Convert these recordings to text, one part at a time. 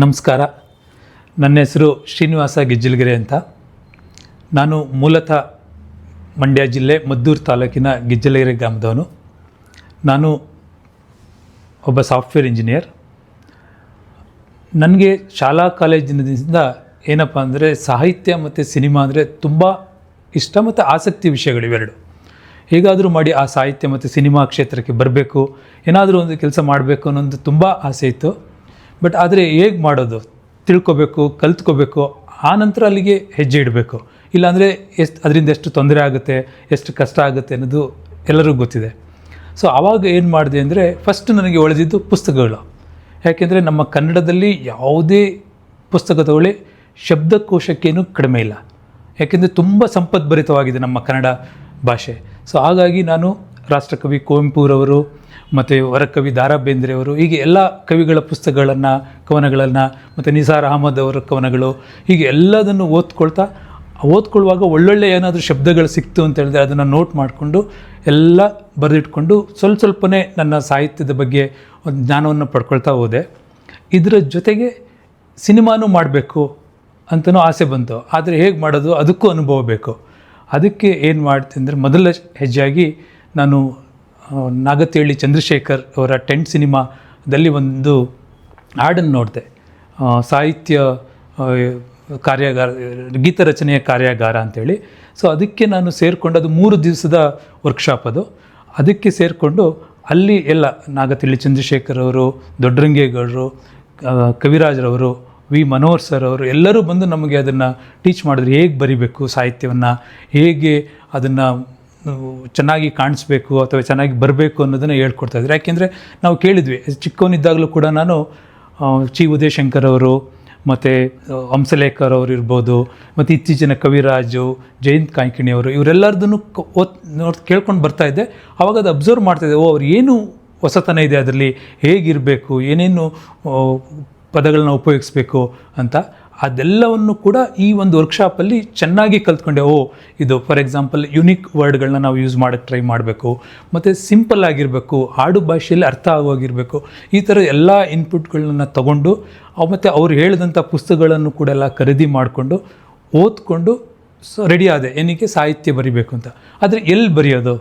ನಮಸ್ಕಾರ. ನನ್ನ ಹೆಸರು ಶ್ರೀನಿವಾಸ ಗಿಜ್ಜಲಗೆರೆ ಅಂತ. ನಾನು ಮೂಲತಃ ಮಂಡ್ಯ ಜಿಲ್ಲೆ ಮದ್ದೂರು ತಾಲೂಕಿನ ಗಿಜ್ಜಲಗೆರೆ ಗ್ರಾಮದವನು. ನಾನು ಒಬ್ಬ ಸಾಫ್ಟ್ವೇರ್ ಇಂಜಿನಿಯರ್. ನನಗೆ ಶಾಲಾ ಕಾಲೇಜಿನಿಂದ ಏನಪ್ಪ ಅಂದರೆ ಸಾಹಿತ್ಯ ಮತ್ತು ಸಿನಿಮಾ ಅಂದರೆ ತುಂಬ ಇಷ್ಟ ಮತ್ತು ಆಸಕ್ತಿ ವಿಷಯಗಳು ಇವೆರಡು. ಹೇಗಾದರೂ ಮಾಡಿ ಆ ಸಾಹಿತ್ಯ ಮತ್ತು ಸಿನಿಮಾ ಕ್ಷೇತ್ರಕ್ಕೆ ಬರಬೇಕು, ಏನಾದರೂ ಒಂದು ಕೆಲಸ ಮಾಡಬೇಕು ಅನ್ನೋದು ತುಂಬ ಆಸೆ ಇತ್ತು. ಬಟ್ ಆದರೆ ಹೇಗೆ ಮಾಡೋದು? ತಿಳ್ಕೊಬೇಕು, ಕಲ್ತ್ಕೋಬೇಕು, ಆ ನಂತರ ಅಲ್ಲಿಗೆ ಹೆಜ್ಜೆ ಇಡಬೇಕು. ಇಲ್ಲಾಂದರೆ ಎಷ್ಟು, ಅದರಿಂದ ಎಷ್ಟು ತೊಂದರೆ ಆಗುತ್ತೆ, ಎಷ್ಟು ಕಷ್ಟ ಆಗುತ್ತೆ ಅನ್ನೋದು ಎಲ್ಲರಿಗೂ ಗೊತ್ತಿದೆ. ಸೊ ಆವಾಗ ಏನು ಮಾಡಿದೆ ಅಂದರೆ ಫಸ್ಟ್ ನನಗೆ ಒಳೆದಿದ್ದು ಪುಸ್ತಕಗಳು. ಯಾಕೆಂದರೆ ನಮ್ಮ ಕನ್ನಡದಲ್ಲಿ ಯಾವುದೇ ಪುಸ್ತಕ ತಗೊಳ್ಳಿ ಶಬ್ದಕೋಶಕ್ಕೇನು ಕಡಿಮೆ ಇಲ್ಲ. ಯಾಕೆಂದರೆ ತುಂಬ ಸಂಪದ್ಭರಿತವಾಗಿದೆ ನಮ್ಮ ಕನ್ನಡ ಭಾಷೆ. ಸೊ ಹಾಗಾಗಿ ನಾನು ರಾಷ್ಟ್ರಕವಿ ಕುವೆಂಪುರವರು ಮತ್ತು ವರಕವಿ ದಾರಾ ಬೇಂದ್ರೆಯವರು ಹೀಗೆ ಎಲ್ಲ ಕವಿಗಳ ಪುಸ್ತಕಗಳನ್ನು, ಕವನಗಳನ್ನು, ಮತ್ತು ನಿಸಾರ್ ಅಹಮದ್ ಅವರ ಕವನಗಳು, ಹೀಗೆ ಎಲ್ಲದನ್ನು ಓದ್ಕೊಳ್ತಾ, ಓದ್ಕೊಳ್ಳುವಾಗ ಒಳ್ಳೊಳ್ಳೆ ಏನಾದರೂ ಶಬ್ದಗಳು ಸಿಕ್ತು ಅಂತ ಹೇಳಿದ್ರೆ ಅದನ್ನು ನೋಟ್ ಮಾಡಿಕೊಂಡು ಎಲ್ಲ ಬರೆದಿಟ್ಕೊಂಡು ಸ್ವಲ್ಪ ಸ್ವಲ್ಪನೇ ನನ್ನ ಸಾಹಿತ್ಯದ ಬಗ್ಗೆ ಒಂದು ಜ್ಞಾನವನ್ನು ಪಡ್ಕೊಳ್ತಾ ಹೋದೆ. ಇದರ ಜೊತೆಗೆ ಸಿನಿಮಾನೂ ಮಾಡಬೇಕು ಅಂತಲೂ ಆಸೆ ಬಂತು. ಆದರೆ ಹೇಗೆ ಮಾಡೋದು? ಅದಕ್ಕೂ ಅನುಭವ ಬೇಕು. ಅದಕ್ಕೆ ಏನು ಮಾಡ್ತೀನಿ ಅಂದರೆ ಮೊದಲ ಹೆಜ್ಜೆಯಾಗಿ ನಾನು ನಾಗತಿಹಳ್ಳಿ ಚಂದ್ರಶೇಖರ್ ಅವರ ಟೆಂಟ್ ಸಿನಿಮಾದಲ್ಲಿ ಒಂದು ಹಾಡನ್ನು ನೋಡಿದೆ. ಸಾಹಿತ್ಯ ಕಾರ್ಯಾಗಾರ, ಗೀತ ರಚನೆಯ ಕಾರ್ಯಾಗಾರ ಅಂತೇಳಿ. ಸೊ ಅದಕ್ಕೆ ನಾನು ಸೇರಿಕೊಂಡು, ಅದು ಮೂರು ದಿವಸದ ವರ್ಕ್ಶಾಪ್ ಅದು. ಅದಕ್ಕೆ ಸೇರಿಕೊಂಡು ಅಲ್ಲಿ ಎಲ್ಲ ನಾಗತಿಹಳ್ಳಿ ಚಂದ್ರಶೇಖರ್ ಅವರು, ದೊಡ್ಡರಂಗೇಗೌಡರು ಕವಿರಾಜ್ರವರು ವಿ ಮನೋಹರ್ ಸರ್ ಅವರು ಎಲ್ಲರೂ ಬಂದು ನಮಗೆ ಅದನ್ನು ಟೀಚ್ ಮಾಡಿದ್ರು. ಹೇಗೆ ಬರಿಬೇಕು ಸಾಹಿತ್ಯವನ್ನು? ಹೇಗೆ ಅದನ್ನು ಚೆನ್ನಾಗಿ ಕಾಣಿಸ್ಬೇಕು ಅಥವಾ ಚೆನ್ನಾಗಿ ಬರಬೇಕು ಅನ್ನೋದನ್ನು ಹೇಳ್ಕೊಡ್ತಾಯಿದ್ರು ಯಾಕೆಂದರೆ ನಾವು ಕೇಳಿದ್ವಿ, ಚಿಕ್ಕವನಿದ್ದಾಗಲೂ ಕೂಡ ನಾನು ಚಿ ಉದಯಶಂಕರ್ ಅವರು ಮತ್ತು ಹಂಸಲೇಖರ್ ಅವರು ಇರ್ಬೋದು, ಮತ್ತು ಇತ್ತೀಚಿನ ಕವಿರಾಜು, ಜಯಂತ್ ಕಾಂಕಿಣಿ ಅವರು, ಇವರೆಲ್ಲರದನ್ನು ಓದ್, ನೋಡ್, ಕೇಳ್ಕೊಂಡು ಬರ್ತಾ ಇದ್ದೆ. ಅವಾಗ ಅದು ಅಬ್ಸರ್ವ್ ಮಾಡ್ತಾಯಿದ್ದೆ ಓ, ಅವ್ರು ಏನು ಹೊಸತನ ಇದೆ ಅದರಲ್ಲಿ, ಹೇಗಿರಬೇಕು, ಏನೇನು ಪದಗಳನ್ನ ಉಪಯೋಗಿಸ್ಬೇಕು ಅಂತ. ಅದೆಲ್ಲವನ್ನು ಕೂಡ ಈ ಒಂದು ವರ್ಕ್ಶಾಪಲ್ಲಿ ಚೆನ್ನಾಗಿ ಕಲ್ತ್ಕೊಂಡೆ. ಓ, ಇದು ಫಾರ್ ಎಕ್ಸಾಂಪಲ್ ಯುನಿಕ್ ವರ್ಡ್ಗಳನ್ನ ನಾವು ಯೂಸ್ ಮಾಡೋಕ್ಕೆ ಟ್ರೈ ಮಾಡಬೇಕು. ಮತ್ತು ಸಿಂಪಲ್ ಆಗಿರಬೇಕು, ಆಡು ಭಾಷೆಯಲ್ಲಿ ಅರ್ಥ ಆಗೋಗಿರಬೇಕು. ಈ ಥರ ಎಲ್ಲ ಇನ್ಪುಟ್ಗಳನ್ನ ತಗೊಂಡು ಮತ್ತು ಅವ್ರು ಹೇಳಿದಂಥ ಪುಸ್ತಕಗಳನ್ನು ಕೂಡ ಎಲ್ಲ ಖರೀದಿ ಮಾಡಿಕೊಂಡು, ಓದ್ಕೊಂಡು ಸೊ ರೆಡಿ ಆದೆ. ಏನಕ್ಕೆ? ಸಾಹಿತ್ಯ ಬರಿಬೇಕು ಅಂತ. ಆದರೆ ಎಲ್ಲಿ ಬರೆಯೋದು?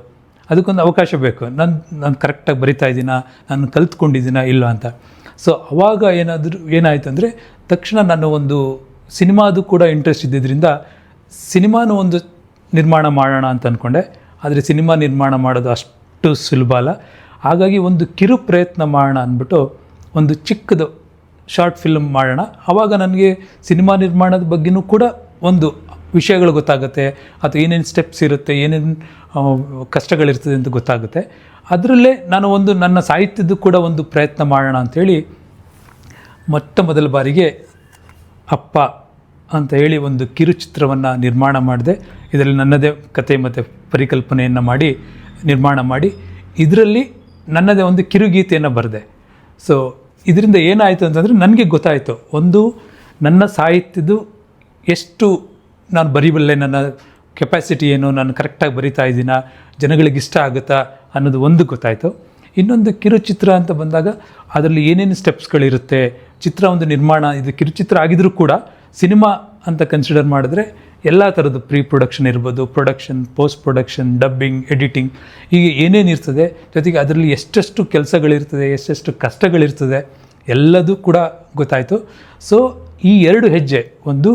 ಅದಕ್ಕೊಂದು ಅವಕಾಶ ಬೇಕು. ನಾನು ನಾನು ಕರೆಕ್ಟಾಗಿ ಬರಿತಾ ಇದ್ದೀನಾ ನಾನು ಕಲ್ತ್ಕೊಂಡಿದ್ದೀನಾ? ಇಲ್ಲ ಅಂತ. ಸೊ ಅವಾಗ ಏನಾದರೂ ಏನಾಯಿತು ಅಂದರೆ ತಕ್ಷಣ ನಾನು ಒಂದು ಸಿನಿಮಾದು ಕೂಡ ಇಂಟ್ರೆಸ್ಟ್ ಇದ್ದಿದ್ದರಿಂದ ಸಿನಿಮಾನ ಒಂದು ನಿರ್ಮಾಣ ಮಾಡೋಣ ಅಂತ ಅಂದ್ಕೊಂಡೆ ಆದರೆ ಸಿನಿಮಾ ನಿರ್ಮಾಣ ಮಾಡೋದು ಅಷ್ಟು ಸುಲಭ ಅಲ್ಲ. ಹಾಗಾಗಿ ಒಂದು ಕಿರು ಪ್ರಯತ್ನ ಮಾಡೋಣ ಅಂದ್ಬಿಟ್ಟು ಒಂದು ಚಿಕ್ಕದು ಶಾರ್ಟ್ ಫಿಲ್ಮ್ ಮಾಡೋಣ. ಆವಾಗ ನನಗೆ ಸಿನಿಮಾ ನಿರ್ಮಾಣದ ಬಗ್ಗೆನೂ ಕೂಡ ಒಂದು ವಿಷಯಗಳು ಗೊತ್ತಾಗುತ್ತೆ ಅಥವಾ ಏನೇನು ಸ್ಟೆಪ್ಸ್ ಇರುತ್ತೆ, ಏನೇನು ಕಷ್ಟಗಳಿರ್ತದೆ ಅಂತ ಗೊತ್ತಾಗುತ್ತೆ. ಅದರಲ್ಲೇ ನಾನು ಒಂದು ನನ್ನ ಸಾಹಿತ್ಯದ್ದು ಕೂಡ ಒಂದು ಪ್ರಯತ್ನ ಮಾಡೋಣ ಅಂಥೇಳಿ ಮೊಟ್ಟ ಮೊದಲ ಬಾರಿಗೆ ಅಪ್ಪ ಅಂತ ಹೇಳಿ ಒಂದು ಕಿರುಚಿತ್ರವನ್ನು ನಿರ್ಮಾಣ ಮಾಡಿದೆ. ಇದರಲ್ಲಿ ನನ್ನದೇ ಕತೆ ಮತ್ತು ಪರಿಕಲ್ಪನೆಯನ್ನು ಮಾಡಿ, ನಿರ್ಮಾಣ ಮಾಡಿ. ಇದರಲ್ಲಿ ನನ್ನದೇ ಒಂದು ಕಿರುಗೀತೆಯನ್ನು ಬರೆದೆ. ಸೊ ಇದರಿಂದ ಏನಾಯಿತು ಅಂತಂದರೆ, ನನಗೆ ಗೊತ್ತಾಯಿತು. ಒಂದು, ನನ್ನ ಸಾಹಿತ್ಯದ್ದು ಎಷ್ಟು ನಾನು ಬರೀಬಲ್ಲೆ ನನ್ನ ಕೆಪಾಸಿಟಿ ಏನು, ನಾನು ಕರೆಕ್ಟಾಗಿ ಬರಿತಾ ಇದ್ದೀನ, ಜನಗಳಿಗೆ ಇಷ್ಟ ಆಗುತ್ತಾ ಅನ್ನೋದು ಒಂದು ಗೊತ್ತಾಯಿತು. ಇನ್ನೊಂದು ಕಿರುಚಿತ್ರ ಅಂತ ಬಂದಾಗ ಅದರಲ್ಲಿ ಏನೇನು ಸ್ಟೆಪ್ಸ್ಗಳಿರುತ್ತೆ ಚಿತ್ರ ಒಂದು ನಿರ್ಮಾಣ, ಇದು ಕಿರುಚಿತ್ರ ಆಗಿದ್ರೂ ಕೂಡ ಸಿನಿಮಾ ಅಂತ ಕನ್ಸಿಡರ್ ಮಾಡಿದ್ರೆ ಎಲ್ಲ ಥರದ್ದು ಪ್ರೀ ಪ್ರೊಡಕ್ಷನ್ ಇರ್ಬೋದು production post production dubbing editing ಹೀಗೆ ಏನೇನು ಇರ್ತದೆ, ಜೊತೆಗೆ ಅದರಲ್ಲಿ ಎಷ್ಟೆಷ್ಟು ಕೆಲಸಗಳಿರ್ತದೆ, ಎಷ್ಟೆಷ್ಟು ಕಷ್ಟಗಳಿರ್ತದೆ, ಎಲ್ಲದೂ ಕೂಡ ಗೊತ್ತಾಯಿತು. ಸೊ ಈ ಎರಡು ಹೆಜ್ಜೆ, ಒಂದು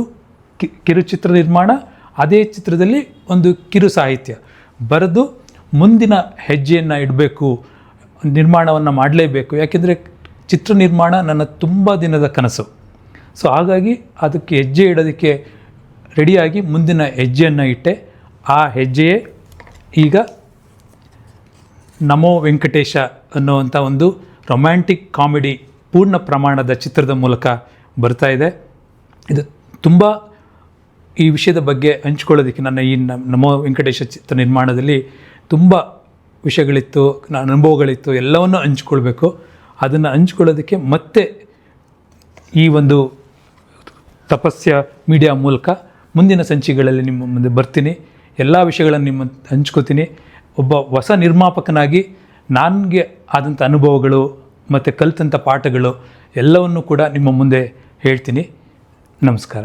ಕಿ ಕಿರುಚಿತ್ರ ನಿರ್ಮಾಣ, ಅದೇ ಚಿತ್ರದಲ್ಲಿ ಒಂದು ಕಿರು ಸಾಹಿತ್ಯ. ಬರೆದು ಮುಂದಿನ ಹೆಜ್ಜೆಯನ್ನು ಇಡಬೇಕು, ನಿರ್ಮಾಣವನ್ನು ಮಾಡಲೇಬೇಕು. ಯಾಕೆಂದರೆ ಚಿತ್ರ ನಿರ್ಮಾಣ ನನ್ನ ತುಂಬ ದಿನದ ಕನಸು. ಸೊ ಹಾಗಾಗಿ ಅದಕ್ಕೆ ಹೆಜ್ಜೆ ಇಡೋದಕ್ಕೆ ರೆಡಿಯಾಗಿ ಮುಂದಿನ ಹೆಜ್ಜೆಯನ್ನು ಇಟ್ಟೆ. ಆ ಹೆಜ್ಜೆಯೇ ಈಗ ನಮೋ ವೆಂಕಟೇಶ ಅನ್ನುವಂಥ ಒಂದು ರೊಮ್ಯಾಂಟಿಕ್ ಕಾಮಿಡಿ ಪೂರ್ಣ ಪ್ರಮಾಣದ ಚಿತ್ರದ ಮೂಲಕ ಬರ್ತಾ ಇದೆ. ಇದು ತುಂಬ ಈ ವಿಷಯದ ಬಗ್ಗೆ ಹಂಚ್ಕೊಳ್ಳೋದಕ್ಕೆ ನನ್ನ ಈ ನಮೋ ವೆಂಕಟೇಶ ಚಿತ್ರ ನಿರ್ಮಾಣದಲ್ಲಿ ತುಂಬ ವಿಷಯಗಳಿತ್ತು ನನ್ನ ಅನುಭವಗಳಿತ್ತು, ಎಲ್ಲವನ್ನು ಹಂಚ್ಕೊಳ್ಬೇಕು. ಅದನ್ನು ಹಂಚ್ಕೊಳ್ಳೋದಕ್ಕೆ ಮತ್ತೆ ಈ ಒಂದು ತಪಸ್ಯ ಮೀಡಿಯಾ ಮೂಲಕ ಮುಂದಿನ ಸಂಚಿಗಳಲ್ಲಿ ನಿಮ್ಮ ಮುಂದೆ ಬರ್ತೀನಿ. ಎಲ್ಲ ವಿಷಯಗಳನ್ನು ನಿಮ್ಮ ಹಂಚ್ಕೋತೀನಿ. ಒಬ್ಬ ಹೊಸ ನಿರ್ಮಾಪಕನಾಗಿ ನನಗೆ ಆದಂಥ ಅನುಭವಗಳು ಮತ್ತು ಕಲಿತಂಥ ಪಾಠಗಳು ಎಲ್ಲವನ್ನು ಕೂಡ ನಿಮ್ಮ ಮುಂದೆ ಹೇಳ್ತೀನಿ. ನಮಸ್ಕಾರ.